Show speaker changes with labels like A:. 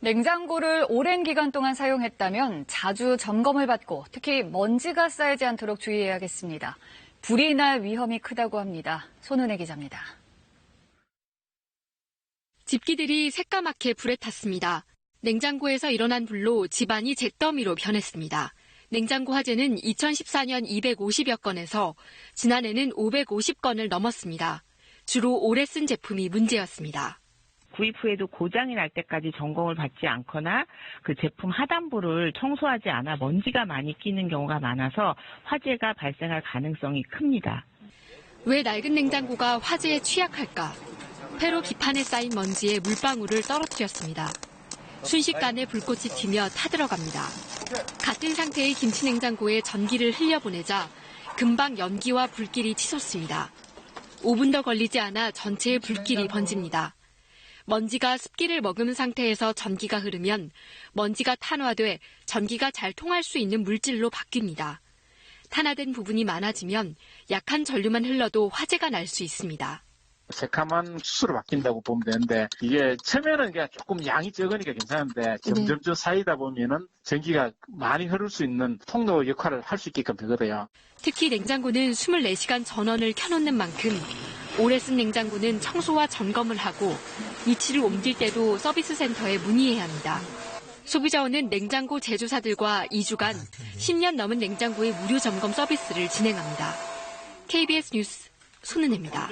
A: 냉장고를 오랜 기간 동안 사용했다면 자주 점검을 받고 특히 먼지가 쌓이지 않도록 주의해야겠습니다. 불이 날 위험이 크다고 합니다. 손은혜 기자입니다.
B: 집기들이 새까맣게 불에 탔습니다. 냉장고에서 일어난 불로 집안이 잿더미로 변했습니다. 냉장고 화재는 2014년 250여 건에서 지난해는 550건을 넘었습니다. 주로 오래 쓴 제품이 문제였습니다.
C: 구입 후에도 고장이 날 때까지 점검을 받지 않거나 그 제품 하단부를 청소하지 않아 먼지가 많이 끼는 경우가 많아서 화재가 발생할 가능성이 큽니다.
B: 왜 낡은 냉장고가 화재에 취약할까? 폐로 기판에 쌓인 먼지에 물방울을 떨어뜨렸습니다. 순식간에 불꽃이 튀며 타들어갑니다. 같은 상태의 김치 냉장고에 전기를 흘려보내자 금방 연기와 불길이 치솟습니다. 5분 더 걸리지 않아 전체에 불길이 번집니다. 먼지가 습기를 머금은 상태에서 전기가 흐르면 먼지가 탄화돼 전기가 잘 통할 수 있는 물질로 바뀝니다. 탄화된 부분이 많아지면 약한 전류만 흘러도 화재가 날 수 있습니다.
D: 새카만 수수로 바뀐다고 보면 되는데 이게 처음에는 그냥 조금 양이 적으니까 괜찮은데 점점점 쌓이다 보면은 전기가 많이 흐를 수 있는 통로 역할을 할 수 있게끔 되거든요.
B: 특히 냉장고는 24시간 전원을 켜놓는 만큼 오래 쓴 냉장고는 청소와 점검을 하고 위치를 옮길 때도 서비스 센터에 문의해야 합니다. 소비자원은 냉장고 제조사들과 2주간 10년 넘은 냉장고의 무료 점검 서비스를 진행합니다. KBS 뉴스 손은혜입니다.